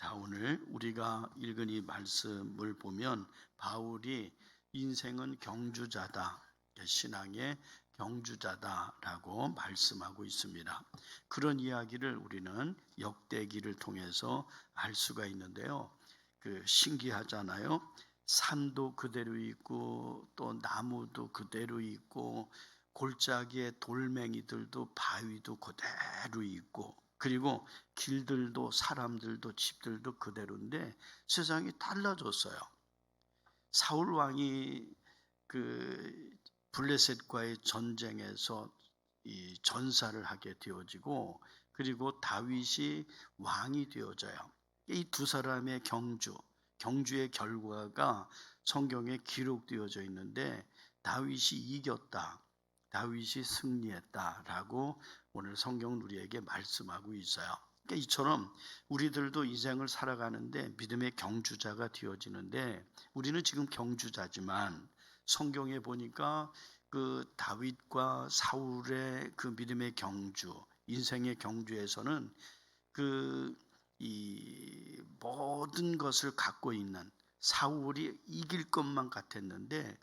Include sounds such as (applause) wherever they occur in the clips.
자, 오늘 우리가 읽은 이 말씀을 보면 바울이 인생은 경주자다. 신앙의 경주자다라고 말씀하고 있습니다. 그런 이야기를 우리는 역대기를 통해서 알 수가 있는데요. 그 신기하잖아요. 산도 그대로 있고 또 나무도 그대로 있고 골짜기에 돌멩이들도 바위도 그대로 있고 그리고 길들도 사람들도 집들도 그대로인데 세상이 달라졌어요. 사울 왕이 그 블레셋과의 전쟁에서 이 전사를 하게 되어지고 그리고 다윗이 왕이 되어져요. 이 두 사람의 경주, 경주의 결과가 성경에 기록되어져 있는데 다윗이 이겼다. 다윗이 승리했다라고 오늘 성경은 우리에게 말씀하고 있어요. 그러니까 이처럼 우리들도 인생을 살아가는데 믿음의 경주자가 되어지는데 우리는 지금 경주자지만 성경에 보니까 그 다윗과 사울의 그 믿음의 경주, 인생의 경주에서는 그 이 모든 것을 갖고 있는 사울이 이길 것만 같았는데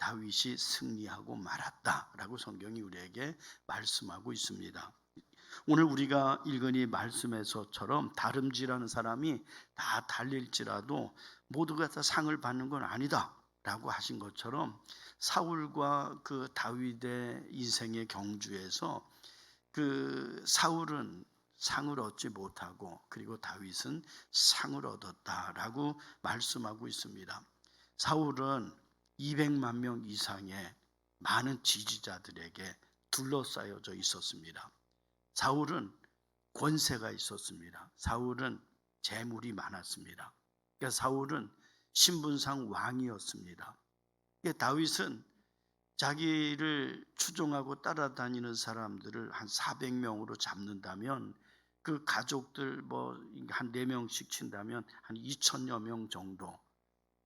다윗이 승리하고 말았다라고 성경이 우리에게 말씀하고 있습니다. 오늘 우리가 읽은 이 말씀에서처럼 다름질하는 사람이 다 달릴지라도 모두가 다 상을 받는 건 아니다 라고 하신 것처럼 사울과 그 다윗의 인생의 경주에서 그 사울은 상을 얻지 못하고 그리고 다윗은 상을 얻었다라고 말씀하고 있습니다. 사울은 200만 명 이상의 많은 지지자들에게 둘러싸여져 있었습니다. 사울은 권세가 있었습니다. 사울은 재물이 많았습니다. 그러니까 사울은 신분상 왕이었습니다. 그러니까 다윗은 자기를 추종하고 따라다니는 사람들을 한 400명으로 잡는다면 그 가족들 뭐 한 4명씩 친다면 한 2천여 명 정도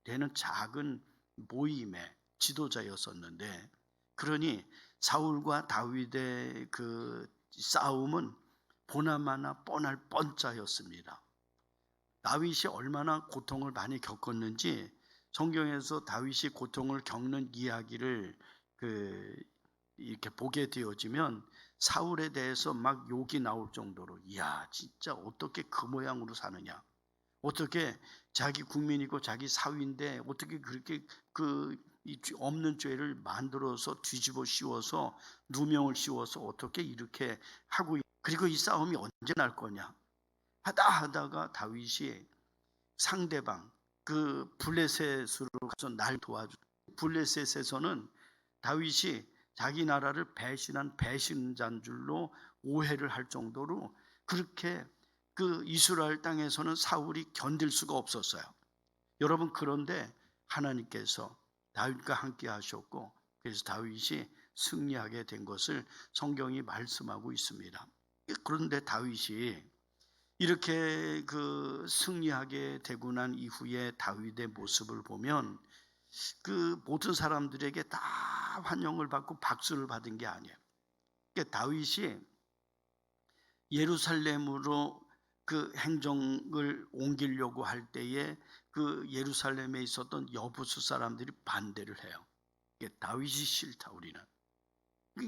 되는 작은 모임의 지도자였었는데 그러니 사울과 다윗의 그 싸움은 보나마나 뻔할 뻔짜였습니다. 다윗이 얼마나 고통을 많이 겪었는지 성경에서 다윗이 고통을 겪는 이야기를 그 이렇게 보게 되어지면 사울에 대해서 막 욕이 나올 정도로 이야 진짜 어떻게 그 모양으로 사느냐 어떻게 자기 국민이고 자기 사위인데 어떻게 그렇게 그 없는 죄를 만들어서 뒤집어 씌워서 누명을 씌워서 어떻게 이렇게 하고 그리고 이 싸움이 언제 날 거냐? 하다 하다가 다윗이 상대방 그 블레셋으로 가서 날 도와주 블레셋에서는 다윗이 자기 나라를 배신한 배신자인 줄로 오해를 할 정도로 그렇게 그 이스라엘 땅에서는 사울이 견딜 수가 없었어요. 여러분 그런데 하나님께서 다윗과 함께 하셨고 그래서 다윗이 승리하게 된 것을 성경이 말씀하고 있습니다. 그런데 다윗이 이렇게 그 승리하게 되고 난 이후에 다윗의 모습을 보면 그 모든 사람들에게 다 환영을 받고 박수를 받은 게 아니에요. 그러니까 다윗이 예루살렘으로 그 행정을 옮기려고 할 때에 그 예루살렘에 있었던 여부수 사람들이 반대를 해요. 다윗이 싫다 우리는.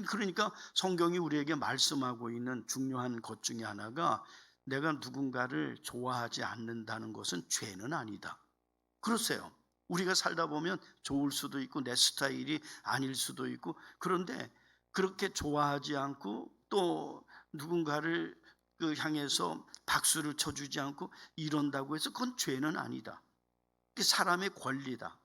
그러니까 성경이 우리에게 말씀하고 있는 중요한 것 중에 하나가 내가 누군가를 좋아하지 않는다는 것은 죄는 아니다. 그러세요. 우리가 살다 보면 좋을 수도 있고 내 스타일이 아닐 수도 있고 그런데 그렇게 좋아하지 않고 또 누군가를 그 향해서 박수를 쳐주지 않고 이런다고 해서 그건 죄는 아니다. 그 사람의 권리다.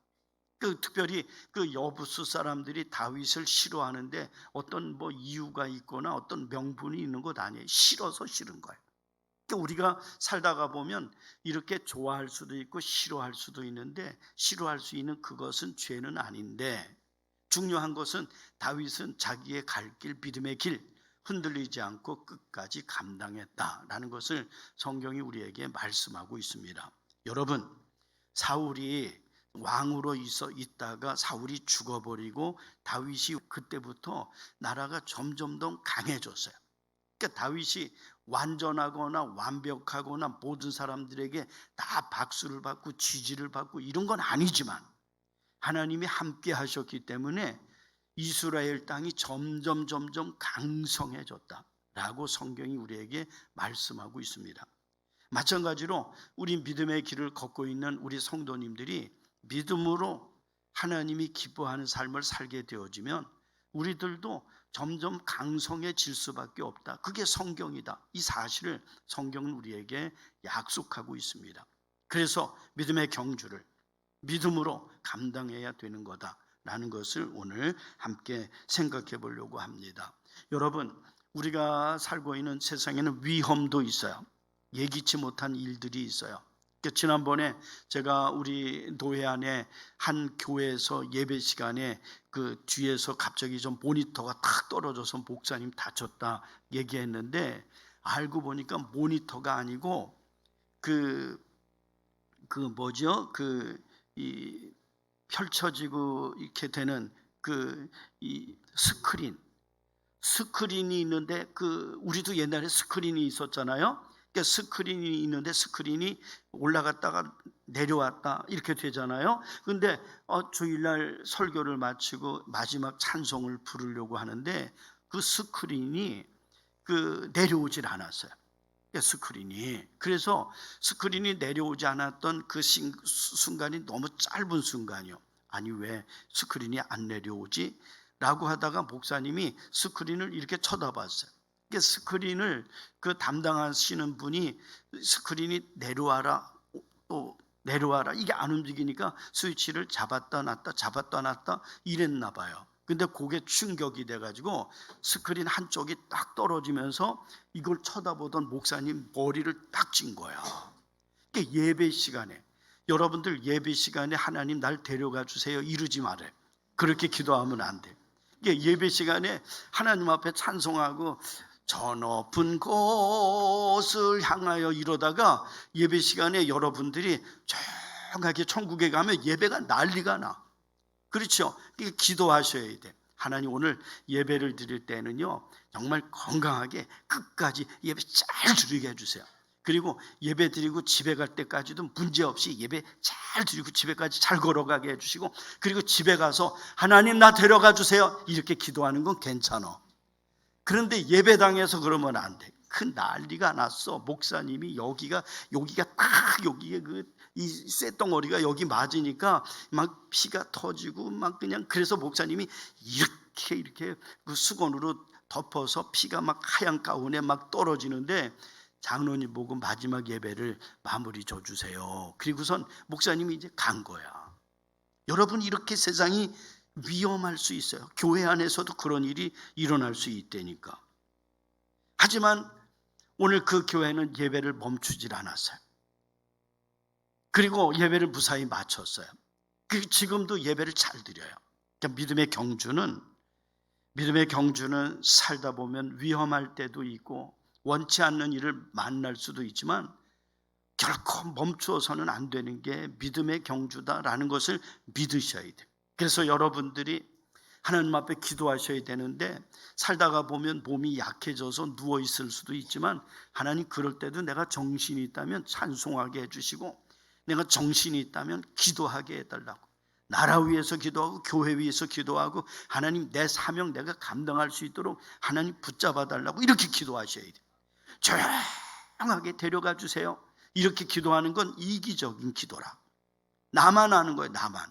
그 특별히 그 여부수 사람들이 다윗을 싫어하는데 어떤 뭐 이유가 있거나 어떤 명분이 있는 것 아니에요. 싫어서 싫은 거예요. 그러니까 우리가 살다가 보면 이렇게 좋아할 수도 있고 싫어할 수도 있는데 싫어할 수 있는 그것은 죄는 아닌데 중요한 것은 다윗은 자기의 갈 길, 믿음의 길, 흔들리지 않고 끝까지 감당했다라는 것을 성경이 우리에게 말씀하고 있습니다. 여러분, 사울이 왕으로 있어 있다가 사울이 죽어버리고 다윗이 그때부터 나라가 점점 더 강해졌어요. 그러니까 다윗이 완전하거나 완벽하거나 모든 사람들에게 다 박수를 받고 지지를 받고 이런 건 아니지만 하나님이 함께 하셨기 때문에 이스라엘 땅이 점점 점점 강성해졌다 라고 성경이 우리에게 말씀하고 있습니다. 마찬가지로 우리 믿음의 길을 걷고 있는 우리 성도님들이 믿음으로 하나님이 기뻐하는 삶을 살게 되어지면 우리들도 점점 강성해질 수밖에 없다. 그게 성경이다. 이 사실을 성경은 우리에게 약속하고 있습니다. 그래서 믿음의 경주를 믿음으로 감당해야 되는 거다 라는 것을 오늘 함께 생각해 보려고 합니다. 여러분, 우리가 살고 있는 세상에는 위험도 있어요. 예기치 못한 일들이 있어요. 그 지난번에 제가 우리 노회 안에 한 교회에서 예배 시간에 그 뒤에서 갑자기 좀 모니터가 탁 떨어져서 목사님 다쳤다 얘기했는데 알고 보니까 모니터가 아니고 그 그 뭐죠 그 이 펼쳐지고 이렇게 되는 그 이 스크린 스크린이 있는데 그 우리도 옛날에 스크린이 있었잖아요. 그러니까 스크린이 있는데 스크린이 올라갔다가 내려왔다 이렇게 되잖아요. 근데 어, 주일날 설교를 마치고 마지막 찬송을 부르려고 하는데 그 스크린이 그 내려오질 않았어요. 그 스크린이 그래서 스크린이 내려오지 않았던 그 순간이 너무 짧은 순간이요. 아니 왜 스크린이 안 내려오지? 라고 하다가 목사님이 스크린을 이렇게 쳐다봤어요. 그 스크린을 그 담당하시는 분이 스크린이 내려와라 또 내려와라 이게 안 움직이니까 스위치를 잡았다 놨다 잡았다 놨다 이랬나 봐요. 근데 그게 충격이 돼가지고 스크린 한쪽이 딱 떨어지면서 이걸 쳐다보던 목사님 머리를 딱 찐 거야. 그게 예배 시간에 여러분들 예배 시간에 하나님 날 데려가 주세요 이러지 말아요. 그렇게 기도하면 안 돼. 이게 예배 시간에 하나님 앞에 찬송하고 저 높은 곳을 향하여 이러다가 예배 시간에 여러분들이 조용하게 천국에 가면 예배가 난리가 나. 그렇죠? 이게 기도하셔야 돼. 하나님 오늘 예배를 드릴 때는요 정말 건강하게 끝까지 예배 잘 드리게 해주세요. 그리고 예배 드리고 집에 갈 때까지도 문제 없이 예배 잘 드리고 집에까지 잘 걸어가게 해주시고 그리고 집에 가서 하나님 나 데려가 주세요 이렇게 기도하는 건 괜찮아. 그런데 예배당에서 그러면 안 돼. 큰 난리가 났어. 목사님이 여기가 여기가 딱 여기에 그 이 쇳덩어리가 여기 맞으니까 막 피가 터지고 막 그냥 그래서 목사님이 이렇게 이렇게 그 수건으로 덮어서 피가 막 하얀 가운에 막 떨어지는데 장로님 보고 마지막 예배를 마무리 줘 주세요. 그리고선 목사님이 이제 간 거야. 여러분 이렇게 세상이 위험할 수 있어요. 교회 안에서도 그런 일이 일어날 수 있다니까. 하지만 오늘 그 교회는 예배를 멈추질 않았어요. 그리고 예배를 무사히 마쳤어요. 그 지금도 예배를 잘 드려요. 그러니까 믿음의 경주는 믿음의 경주는 살다 보면 위험할 때도 있고 원치 않는 일을 만날 수도 있지만 결코 멈추어서는 안 되는 게 믿음의 경주다라는 것을 믿으셔야 돼요. 그래서 여러분들이 하나님 앞에 기도하셔야 되는데 살다가 보면 몸이 약해져서 누워 있을 수도 있지만 하나님 그럴 때도 내가 정신이 있다면 찬송하게 해주시고 내가 정신이 있다면 기도하게 해달라고 나라 위해서 기도하고 교회 위해서 기도하고 하나님 내 사명 내가 감당할 수 있도록 하나님 붙잡아 달라고 이렇게 기도하셔야 돼요. 조용하게 데려가 주세요. 이렇게 기도하는 건 이기적인 기도라. 나만 하는 거예요, 나만.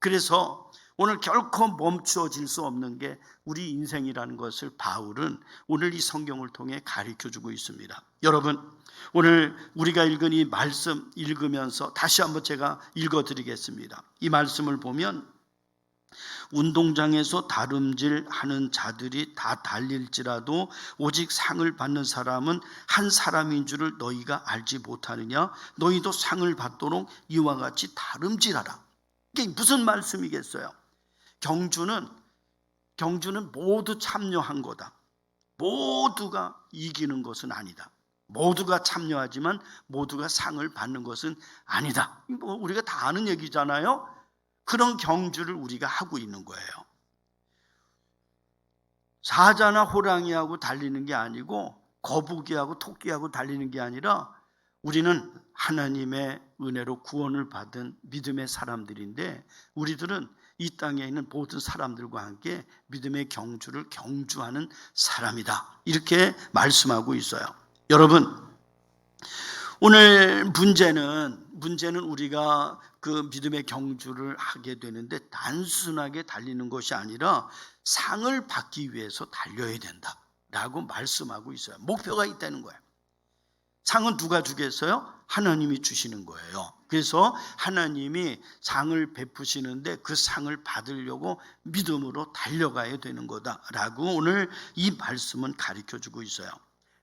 그래서 오늘 결코 멈추어질 수 없는 게 우리 인생이라는 것을 바울은 오늘 이 성경을 통해 가르쳐 주고 있습니다. 여러분, 오늘 우리가 읽은 이 말씀 읽으면서 다시 한번 제가 읽어 드리겠습니다. 이 말씀을 보면 운동장에서 다름질 하는 자들이 다 달릴지라도 오직 상을 받는 사람은 한 사람인 줄을 너희가 알지 못하느냐? 너희도 상을 받도록 이와 같이 다름질하라. 이게 무슨 말씀이겠어요? 경주는 경주는 모두 참여한 거다. 모두가 이기는 것은 아니다 모두가 참여하지만 모두가 상을 받는 것은 아니다 뭐 우리가 다 아는 얘기잖아요 그런 경주를 우리가 하고 있는 거예요. 사자나 호랑이하고 달리는 게 아니고 거북이하고 토끼하고 달리는 게 아니라 우리는 하나님의 은혜로 구원을 받은 믿음의 사람들인데 우리들은 이 땅에 있는 모든 사람들과 함께 믿음의 경주를 경주하는 사람이다. 이렇게 말씀하고 있어요. 여러분, 오늘 문제는 문제는 우리가 그 믿음의 경주를 하게 되는데 단순하게 달리는 것이 아니라 상을 받기 위해서 달려야 된다 라고 말씀하고 있어요. 목표가 있다는 거예요. 상은 누가 주겠어요? 하나님이 주시는 거예요. 그래서 하나님이 상을 베푸시는데 그 상을 받으려고 믿음으로 달려가야 되는 거다라고 오늘 이 말씀은 가르쳐 주고 있어요.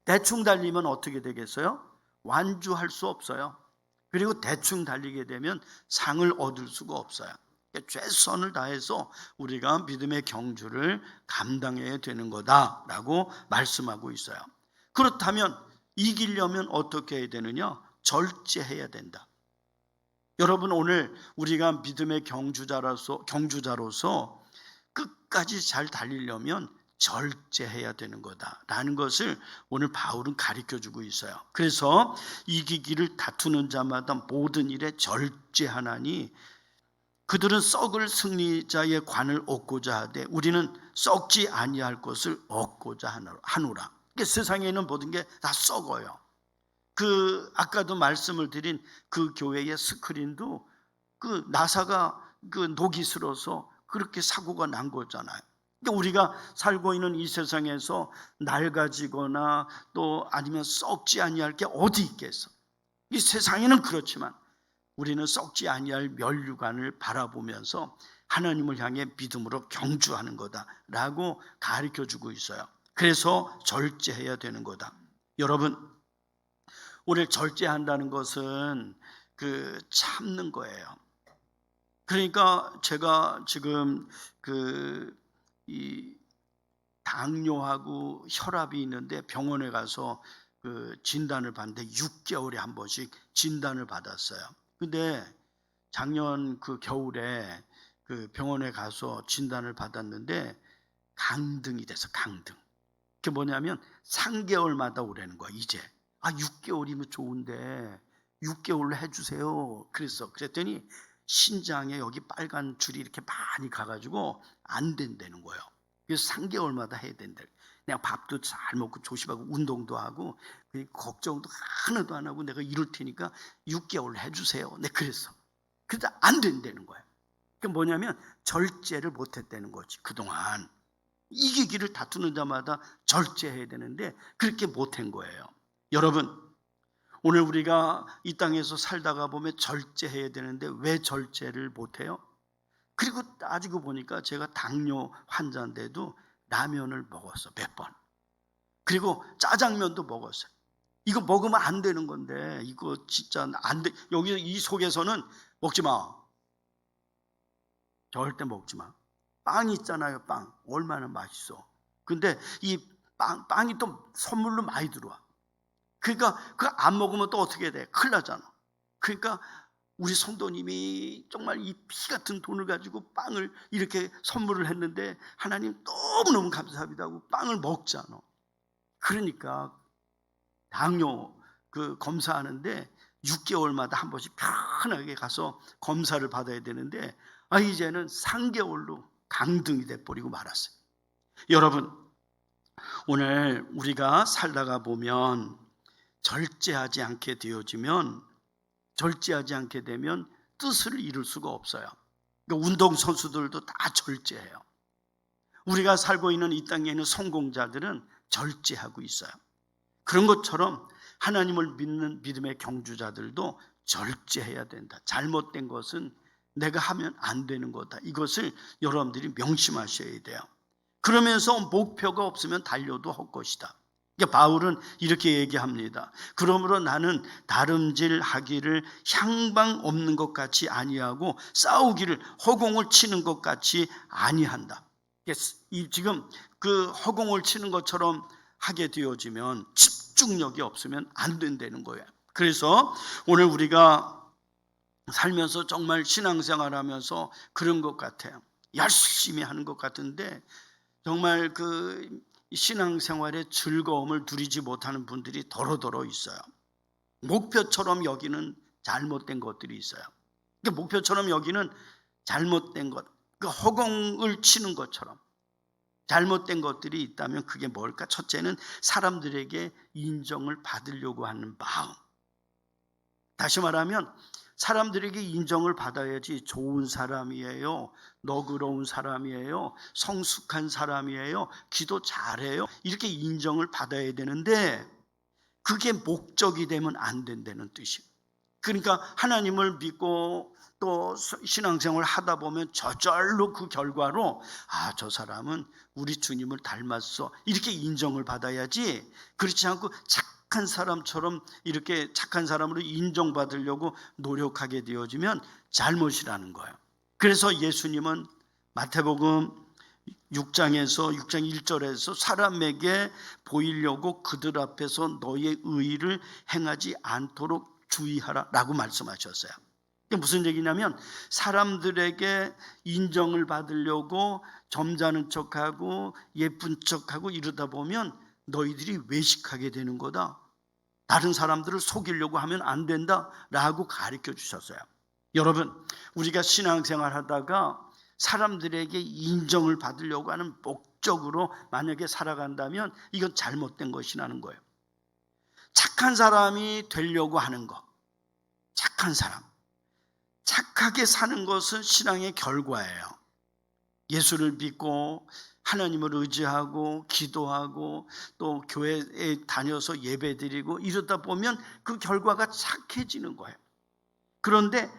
대충 달리면 어떻게 되겠어요? 완주할 수 없어요. 그리고 대충 달리게 되면 상을 얻을 수가 없어요. 최선을 다해서 우리가 믿음의 경주를 감당해야 되는 거다라고 말씀하고 있어요. 그렇다면 이기려면 어떻게 해야 되느냐? 절제해야 된다. 여러분 오늘 우리가 믿음의 경주자로서 경주자로서 끝까지 잘 달리려면 절제해야 되는 거다라는 것을 오늘 바울은 가르쳐 주고 있어요. 그래서 이기기를 다투는 자마다 모든 일에 절제하나니 그들은 썩을 승리자의 관을 얻고자 하되 우리는 썩지 아니할 것을 얻고자 하노라. 그러니까 세상에 있는 모든 게 다 썩어요. 그 아까도 말씀을 드린 그 교회의 스크린도 그 나사가 그 녹이 슬어서 그렇게 사고가 난 거잖아요. 우리가 살고 있는 이 세상에서 낡아지거나 또 아니면 썩지 아니할 게 어디 있겠어? 이 세상에는 그렇지만 우리는 썩지 아니할 멸류관을 바라보면서 하나님을 향해 믿음으로 경주하는 거다라고 가르쳐 주고 있어요. 그래서 절제해야 되는 거다. 여러분, 오늘 절제한다는 것은 그 참는 거예요. 그러니까 제가 지금 그 이 당뇨하고 혈압이 있는데 병원에 가서 그 진단을 받는데 6개월에 한 번씩 진단을 받았어요. 근데 작년 그 겨울에 그 병원에 가서 진단을 받았는데 강등이 돼서 강등. 그게 뭐냐면 3개월마다 오라는 거야, 이제. 아, 6개월이면 좋은데 6개월로 해주세요. 그랬어. 그랬더니 신장에 여기 빨간 줄이 이렇게 많이 가가지고 안 된다는 거예요. 그래서 3개월마다 해야 된다. 내가 밥도 잘 먹고 조심하고 운동도 하고 걱정도 하나도 안 하고 내가 이럴 테니까 6개월 해주세요. 내 그랬어. 근데 안 된다는 거예요. 그 뭐냐면 절제를 못했다는 거지 그동안 이기기를 다투는 자마다 절제해야 되는데 그렇게 못한 거예요. 여러분 오늘 우리가 이 땅에서 살다가 보면 절제해야 되는데 왜 절제를 못해요? 그리고 따지고 보니까 제가 당뇨 환자인데도 라면을 먹었어 몇 번. 그리고 짜장면도 먹었어요. 이거 먹으면 안 되는 건데 이거 진짜 안 돼. 여기 이 속에서는 먹지 마. 절대 먹지 마. 빵 있잖아요, 빵. 얼마나 맛있어. 근데 이 빵, 빵이 또 선물로 많이 들어와. 그러니까 그 안 먹으면 또 어떻게 돼? 큰일 나잖아. 그러니까 우리 성도님이 정말 이 피 같은 돈을 가지고 빵을 이렇게 선물을 했는데 하나님 너무너무 감사합니다 하고 빵을 먹잖아. 그러니까 당뇨 그 검사하는데 6개월마다 한 번씩 편하게 가서 검사를 받아야 되는데 아 이제는 3개월로 강등이 돼 버리고 말았어요. 여러분 오늘 우리가 살다가 보면 절제하지 않게 되어지면 절제하지 않게 되면 뜻을 이룰 수가 없어요. 그러니까 운동 선수들도 다 절제해요. 우리가 살고 있는 이 땅에 있는 성공자들은 절제하고 있어요. 그런 것처럼 하나님을 믿는 믿음의 경주자들도 절제해야 된다. 잘못된 것은 내가 하면 안 되는 거다. 이것을 여러분들이 명심하셔야 돼요. 그러면서 목표가 없으면 달려도 할 것이다. 그러니까 바울은 이렇게 얘기합니다. 그러므로 나는 다름질하기를 향방 없는 것 같이 아니하고 싸우기를 허공을 치는 것 같이 아니한다. 지금 그 허공을 치는 것처럼 하게 되어지면 집중력이 없으면 안 된다는 거예요. 그래서 오늘 우리가 살면서 정말 신앙생활 하면서 그런 것 같아요. 열심히 하는 것 같은데 정말 그 신앙생활의 즐거움을 누리지 못하는 분들이 더러더러 있어요. 목표처럼 여기는 잘못된 것들이 있어요. 그 목표처럼 여기는 잘못된 것, 그 허공을 치는 것처럼 잘못된 것들이 있다면 그게 뭘까? 첫째는 사람들에게 인정을 받으려고 하는 마음. 다시 말하면 사람들에게 인정을 받아야지 좋은 사람이에요. 너그러운 사람이에요. 성숙한 사람이에요. 기도 잘해요. 이렇게 인정을 받아야 되는데 그게 목적이 되면 안 된다는 뜻이에요. 그러니까 하나님을 믿고 또 신앙생활을 하다 보면 저절로 그 결과로 아, 저 사람은 우리 주님을 닮았어. 이렇게 인정을 받아야지 그렇지 않고 착한 사람처럼 이렇게 착한 사람으로 인정받으려고 노력하게 되어지면 잘못이라는 거예요. 그래서 예수님은 마태복음 6장에서 6장 1절에서 사람에게 보이려고 그들 앞에서 너의 의를 행하지 않도록 주의하라라고 말씀하셨어요. 이게 무슨 얘기냐면 사람들에게 인정을 받으려고 점잖은 척하고 예쁜 척하고 이러다 보면 너희들이 외식하게 되는 거다. 다른 사람들을 속이려고 하면 안 된다 라고 가르쳐 주셨어요. 여러분, 우리가 신앙생활 하다가 사람들에게 인정을 받으려고 하는 목적으로 만약에 살아간다면 이건 잘못된 것이라는 거예요. 착한 사람이 되려고 하는 것. 착한 사람. 착하게 사는 것은 신앙의 결과예요. 예수를 믿고 하나님을 의지하고 기도하고 또 교회에 다녀서 예배 드리고 이러다 보면 그 결과가 착해지는 거예요. 그런데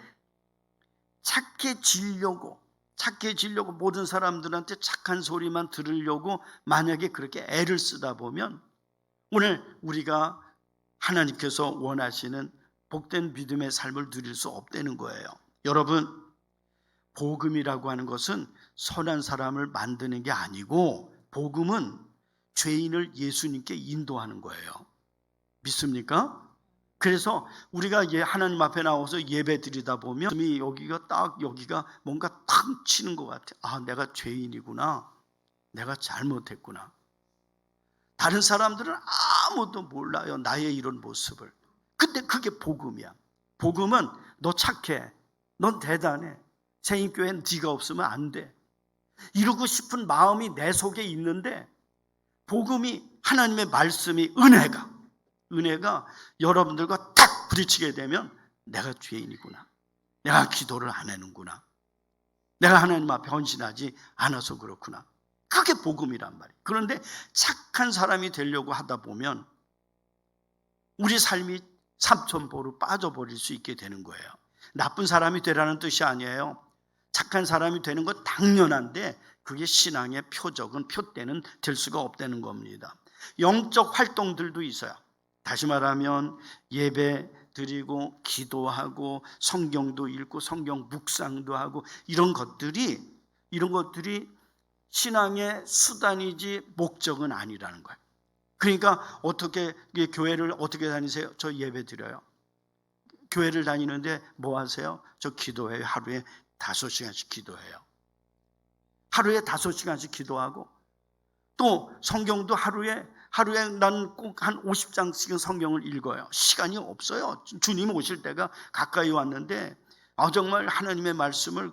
착해지려고 착해지려고 모든 사람들한테 착한 소리만 들으려고 만약에 그렇게 애를 쓰다 보면 오늘 우리가 하나님께서 원하시는 복된 믿음의 삶을 누릴 수 없다는 거예요. 여러분, 복음이라고 하는 것은 선한 사람을 만드는 게 아니고 복음은 죄인을 예수님께 인도하는 거예요. 믿습니까? 그래서 우리가 하나님 앞에 나와서 예배 드리다 보면 여기가 딱 여기가 뭔가 탁 치는 것 같아. 아, 내가 죄인이구나. 내가 잘못했구나. 다른 사람들은 아무도 몰라요. 나의 이런 모습을. 근데 그게 복음이야. 복음은 너 착해. 넌 대단해. 세인교회는 네가 없으면 안 돼. 이루고 싶은 마음이 내 속에 있는데 복음이 하나님의 말씀이 은혜가 은혜가 여러분들과 딱 부딪히게 되면 내가 죄인이구나. 내가 기도를 안 하는구나. 내가 하나님 앞에 헌신하지 않아서 그렇구나. 그게 복음이란 말이에요. 그런데 착한 사람이 되려고 하다 보면 우리 삶이 삼천보로 빠져버릴 수 있게 되는 거예요. 나쁜 사람이 되라는 뜻이 아니에요. 착한 사람이 되는 건 당연한데 그게 신앙의 표적은 표대는 될 수가 없다는 겁니다. 영적 활동들도 있어요. 다시 말하면 예배 드리고 기도하고 성경도 읽고 성경 묵상도 하고 이런 것들이 이런 것들이 신앙의 수단이지 목적은 아니라는 거예요. 그러니까 어떻게 교회를 어떻게 다니세요? 저 예배 드려요. 교회를 다니는데 뭐 하세요? 저 기도해요. 하루에 다섯 시간씩 기도해요. 하루에 다섯 시간씩 기도하고 또 성경도 하루에 하루에 난 꼭 한 50장씩은 성경을 읽어요. 시간이 없어요. 주님 오실 때가 가까이 왔는데 아 정말 하나님의 말씀을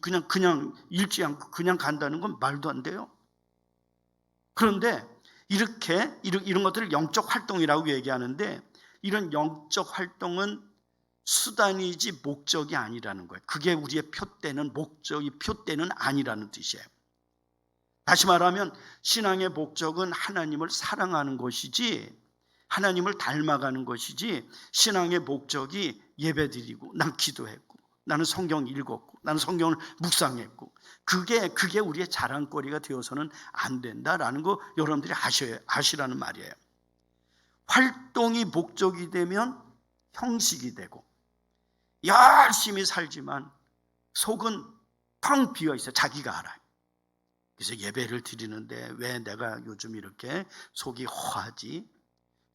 그냥 그냥 읽지 않고 그냥 간다는 건 말도 안 돼요. 그런데 이렇게 이런, 것들을 영적 활동이라고 얘기하는데 이런 영적 활동은 수단이지 목적이 아니라는 거예요. 그게 우리의 표대는 목적이 표대는 아니라는 뜻이에요. 다시 말하면 신앙의 목적은 하나님을 사랑하는 것이지 하나님을 닮아가는 것이지 신앙의 목적이 예배드리고 난 기도했고 나는 성경 읽었고 나는 성경을 묵상했고 그게 그게 우리의 자랑거리가 되어서는 안 된다라는 거 여러분들이 아셔야 아시라는 말이에요. 활동이 목적이 되면 형식이 되고 열심히 살지만 속은 텅 비어 있어 자기가 알아요. 그래서 예배를 드리는데 왜 내가 요즘 이렇게 속이 허하지?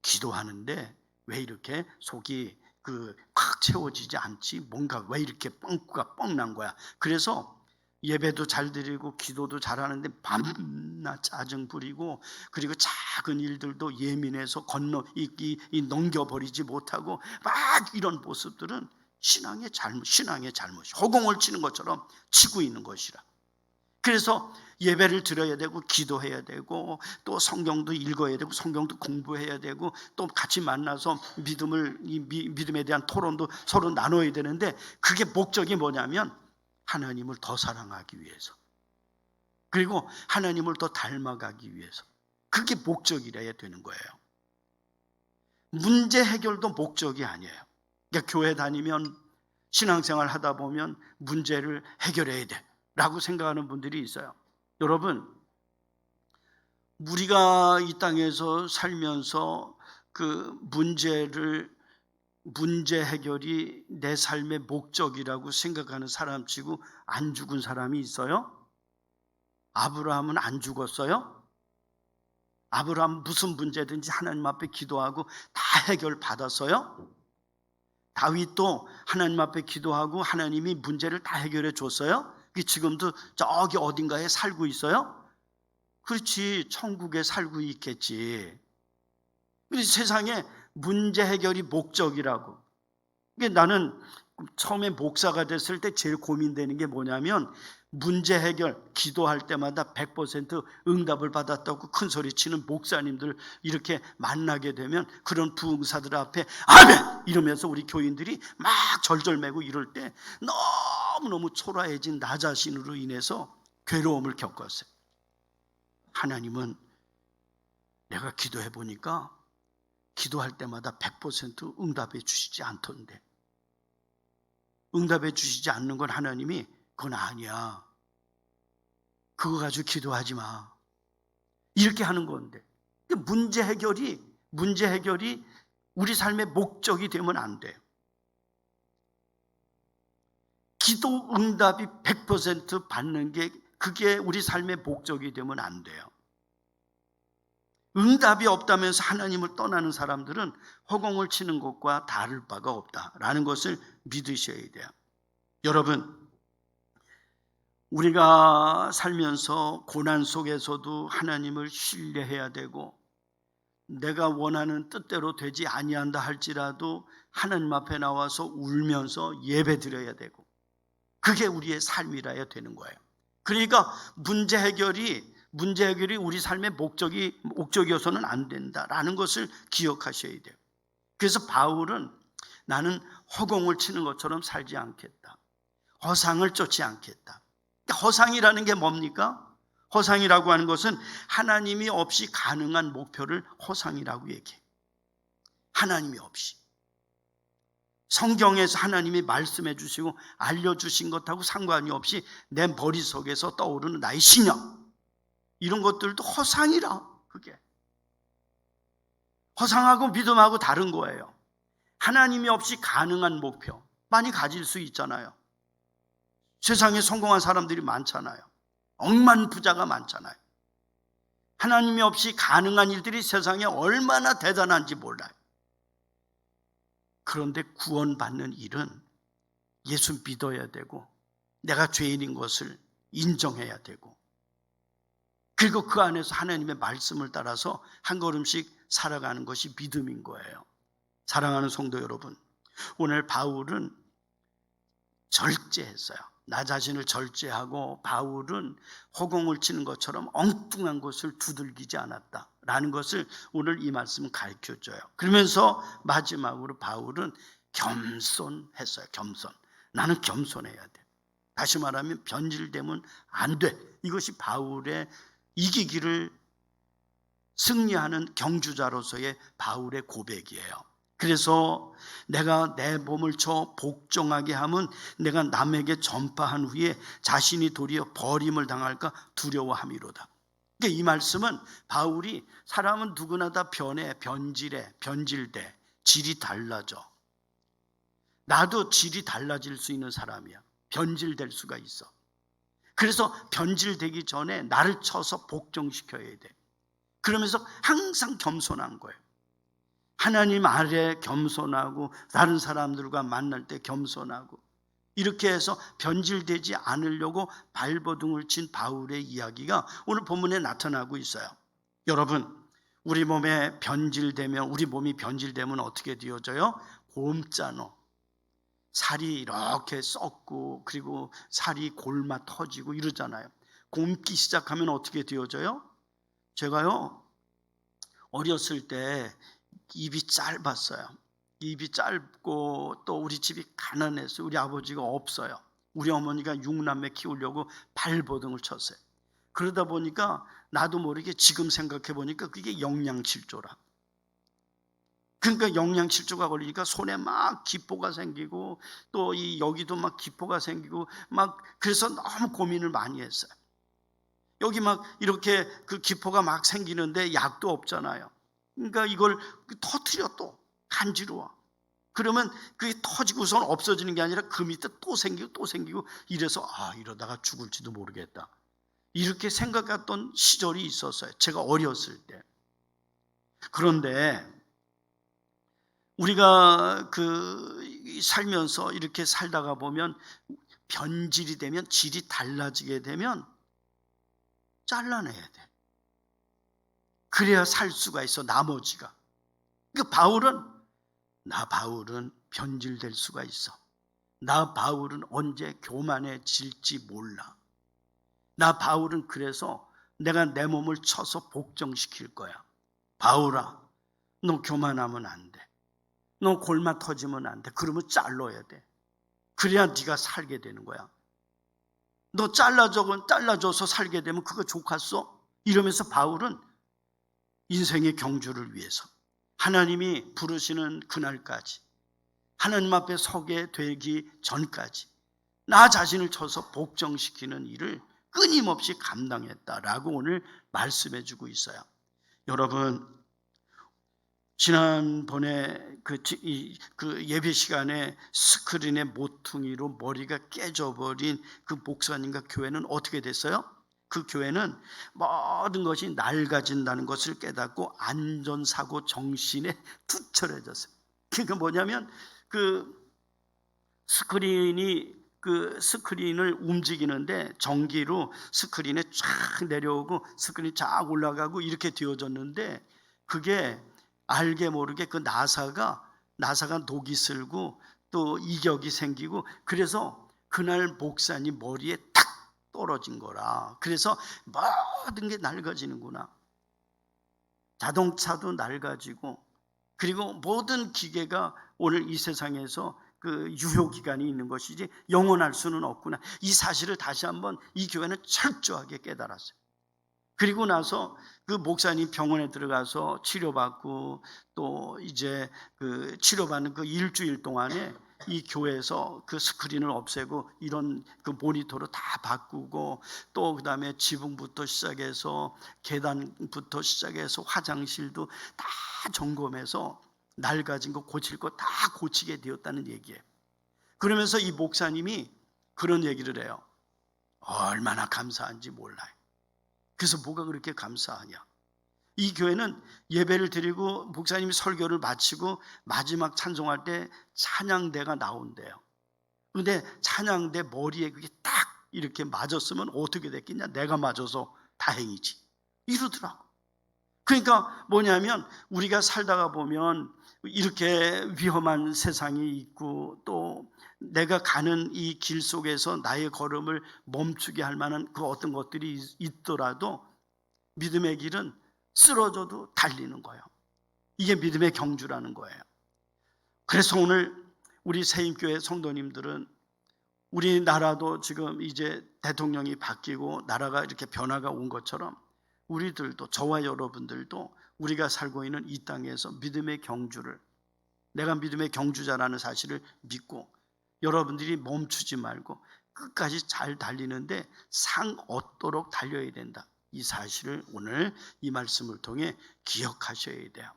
기도하는데 왜 이렇게 속이 그 꽉 채워지지 않지? 뭔가 왜 이렇게 뻥꾸가 뻥난 거야? 그래서 예배도 잘 드리고 기도도 잘하는데 밤낮 짜증 부리고 그리고 작은 일들도 예민해서 건너 이, 이, 이 넘겨버리지 못하고 막 이런 모습들은 신앙의 잘못, 신앙의 잘못이 허공을 치는 것처럼 치고 있는 것이라. 그래서 예배를 드려야 되고 기도해야 되고 또 성경도 읽어야 되고 성경도 공부해야 되고 또 같이 만나서 믿음을 이 미- 믿음에 대한 토론도 서로 나눠야 되는데 그게 목적이 뭐냐면 하나님을 더 사랑하기 위해서 그리고 하나님을 더 닮아가기 위해서 그게 목적이라야 되는 거예요. 문제 해결도 목적이 아니에요. 그러니까 교회 다니면 신앙생활 하다 보면 문제를 해결해야 돼 라고 생각하는 분들이 있어요. 여러분, 우리가 이 땅에서 살면서 그 문제를 문제 해결이 내 삶의 목적이라고 생각하는 사람 치고 안 죽은 사람이 있어요? 아브라함은 안 죽었어요? 아브라함 무슨 문제든지 하나님 앞에 기도하고 다 해결 받았어요? 다윗도 하나님 앞에 기도하고 하나님이 문제를 다 해결해 줬어요? 그 지금도 저기 어딘가에 살고 있어요? 그렇지, 천국에 살고 있겠지. 근데 세상에 문제 해결이 목적이라고. 나는 처음에 목사가 됐을 때 제일 고민되는 게 뭐냐면 문제 해결 기도할 때마다 100% 응답을 받았다고 큰 소리 치는 목사님들 이렇게 만나게 되면 그런 부흥사들 앞에 아멘 이러면서 우리 교인들이 막 절절매고 이럴 때 너무너무 초라해진 나 자신으로 인해서 괴로움을 겪었어요. 하나님은 내가 기도해 보니까 기도할 때마다 100% 응답해 주시지 않던데. 응답해 주시지 않는 건 하나님이 그건 아니야. 그거 가지고 기도하지 마. 이렇게 하는 건데. 문제 해결이, 문제 해결이 우리 삶의 목적이 되면 안 돼요. 기도 응답이 100% 받는 게 그게 우리 삶의 목적이 되면 안 돼요. 응답이 없다면서 하나님을 떠나는 사람들은 허공을 치는 것과 다를 바가 없다라는 것을 믿으셔야 돼요. 여러분, 우리가 살면서 고난 속에서도 하나님을 신뢰해야 되고 내가 원하는 뜻대로 되지 아니한다 할지라도 하나님 앞에 나와서 울면서 예배 드려야 되고 그게 우리의 삶이라야 되는 거예요. 그러니까 문제 해결이 문제 해결이 우리 삶의 목적이 목적이어서는 안 된다라는 것을 기억하셔야 돼요. 그래서 바울은 나는 허공을 치는 것처럼 살지 않겠다. 허상을 쫓지 않겠다. 그러니까 허상이라는 게 뭡니까? 허상이라고 하는 것은 하나님이 없이 가능한 목표를 허상이라고 얘기해. 하나님이 없이. 성경에서 하나님이 말씀해 주시고 알려주신 것하고 상관이 없이 내 머릿속에서 떠오르는 나의 신념. 이런 것들도 허상이라, 그게. 허상하고 믿음하고 다른 거예요. 하나님이 없이 가능한 목표. 많이 가질 수 있잖아요. 세상에 성공한 사람들이 많잖아요. 억만 부자가 많잖아요. 하나님이 없이 가능한 일들이 세상에 얼마나 대단한지 몰라요. 그런데 구원받는 일은 예수 믿어야 되고, 내가 죄인인 것을 인정해야 되고, 그리고 그 안에서 하나님의 말씀을 따라서 한 걸음씩 살아가는 것이 믿음인 거예요. 사랑하는 성도 여러분, 오늘 바울은 절제했어요. 나 자신을 절제하고 바울은 허공을 치는 것처럼 엉뚱한 것을 두들기지 않았다. 라는 것을 오늘 이 말씀은 가르쳐 줘요. 그러면서 마지막으로 바울은 겸손했어요. 겸손. 나는 겸손해야 돼. 다시 말하면 변질되면 안 돼. 이것이 바울의 이기기를 승리하는 경주자로서의 바울의 고백이에요. 그래서 내가 내 몸을 쳐 복종하게 하면 내가 남에게 전파한 후에 자신이 도리어 버림을 당할까 두려워함이로다. 그러니까 이 말씀은 바울이 사람은 누구나 다 변해, 변질해, 변질돼, 질이 달라져. 나도 질이 달라질 수 있는 사람이야. 변질될 수가 있어. 그래서 변질되기 전에 나를 쳐서 복종시켜야 돼. 그러면서 항상 겸손한 거예요. 하나님 아래 겸손하고 다른 사람들과 만날 때 겸손하고 이렇게 해서 변질되지 않으려고 발버둥을 친 바울의 이야기가 오늘 본문에 나타나고 있어요. 여러분, 우리 몸에 변질되면 우리 몸이 변질되면 어떻게 되어져요? 곰짜노. 살이 이렇게 썩고 그리고 살이 골마 터지고 이러잖아요. 곰기 시작하면 어떻게 되어져요? 제가요 어렸을 때 입이 짧았어요. 입이 짧고 또 우리 집이 가난해서 우리 아버지가 없어요. 우리 어머니가 육남매 키우려고 발버둥을 쳤어요. 그러다 보니까 나도 모르게 지금 생각해 보니까 그게 영양실조라. 그러니까 영양실조가 걸리니까 손에 막 기포가 생기고 또 이 여기도 막 기포가 생기고 막 그래서 너무 고민을 많이 했어요. 여기 막 이렇게 그 기포가 막 생기는데 약도 없잖아요. 그러니까 이걸 터트려 또 간지러워. 그러면 그게 터지고선 없어지는 게 아니라 그 밑에 또 생기고 또 생기고 이래서 아 이러다가 죽을지도 모르겠다. 이렇게 생각했던 시절이 있었어요. 제가 어렸을 때. 그런데 우리가 그 살면서 이렇게 살다가 보면 변질이 되면 질이 달라지게 되면 잘라내야 돼. 그래야 살 수가 있어 나머지가. 그 바울은 나 바울은 변질될 수가 있어. 나 바울은 언제 교만해질지 몰라. 나 바울은 그래서 내가 내 몸을 쳐서 복정시킬 거야. 바울아, 너 교만하면 안 돼. 너 골마 터지면 안 돼. 그러면 잘라야 돼. 그래야 네가 살게 되는 거야. 너 잘라줘, 잘라줘서 살게 되면 그거 좋겠어? 이러면서 바울은 인생의 경주를 위해서 하나님이 부르시는 그날까지 하나님 앞에 서게 되기 전까지 나 자신을 쳐서 복정시키는 일을 끊임없이 감당했다라고 오늘 말씀해 주고 있어요. 여러분, 지난번에 그, 이, 그 예배 시간에 스크린의 모퉁이로 머리가 깨져버린 그 목사님과 교회는 어떻게 됐어요? 그 교회는 모든 것이 낡아진다는 것을 깨닫고 안전사고 정신에 (laughs) 투철해졌어요. 그게 뭐냐면 그 스크린이 그 스크린을 움직이는데 전기로 스크린에 쫙 내려오고 스크린이 쫙 올라가고 이렇게 되어졌는데 그게 알게 모르게 그 나사가 나사가 녹이 슬고 또 이격이 생기고 그래서 그날 목사님 머리에 탁 떨어진 거라. 그래서 모든 게 낡아지는구나. 자동차도 낡아지고 그리고 모든 기계가 오늘 이 세상에서 그 유효 기간이 있는 것이지 영원할 수는 없구나. 이 사실을 다시 한번 이 교회는 철저하게 깨달았어요. 그리고 나서 그 목사님 병원에 들어가서 치료받고 또 이제 그 치료받는 그 일주일 동안에 이 교회에서 그 스크린을 없애고 이런 그 모니터로 다 바꾸고 또 그다음에 지붕부터 시작해서 계단부터 시작해서 화장실도 다 점검해서 낡아진 거 고칠 거 다 고치게 되었다는 얘기예요. 그러면서 이 목사님이 그런 얘기를 해요. 얼마나 감사한지 몰라요. 그래서 뭐가 그렇게 감사하냐? 이 교회는 예배를 드리고 목사님이 설교를 마치고 마지막 찬송할 때 찬양대가 나온대요. 그런데 찬양대 머리에 그게 딱 이렇게 맞았으면 어떻게 됐겠냐? 내가 맞아서 다행이지. 이러더라고. 그러니까 뭐냐면 우리가 살다가 보면 이렇게 위험한 세상이 있고 또 내가 가는 이 길 속에서 나의 걸음을 멈추게 할 만한 그 어떤 것들이 있더라도 믿음의 길은 쓰러져도 달리는 거예요. 이게 믿음의 경주라는 거예요. 그래서 오늘 우리 세임교회 성도님들은 우리나라도 지금 이제 대통령이 바뀌고 나라가 이렇게 변화가 온 것처럼 우리들도 저와 여러분들도 우리가 살고 있는 이 땅에서 믿음의 경주를 내가 믿음의 경주자라는 사실을 믿고 여러분들이 멈추지 말고 끝까지 잘 달리는데 상 얻도록 달려야 된다. 이 사실을 오늘 이 말씀을 통해 기억하셔야 돼요.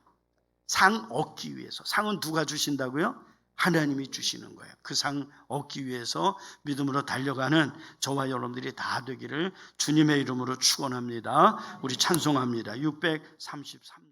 상 얻기 위해서. 상은 누가 주신다고요? 하나님이 주시는 거예요. 그 상 얻기 위해서 믿음으로 달려가는 저와 여러분들이 다 되기를 주님의 이름으로 축원합니다. 우리 찬송합니다. 633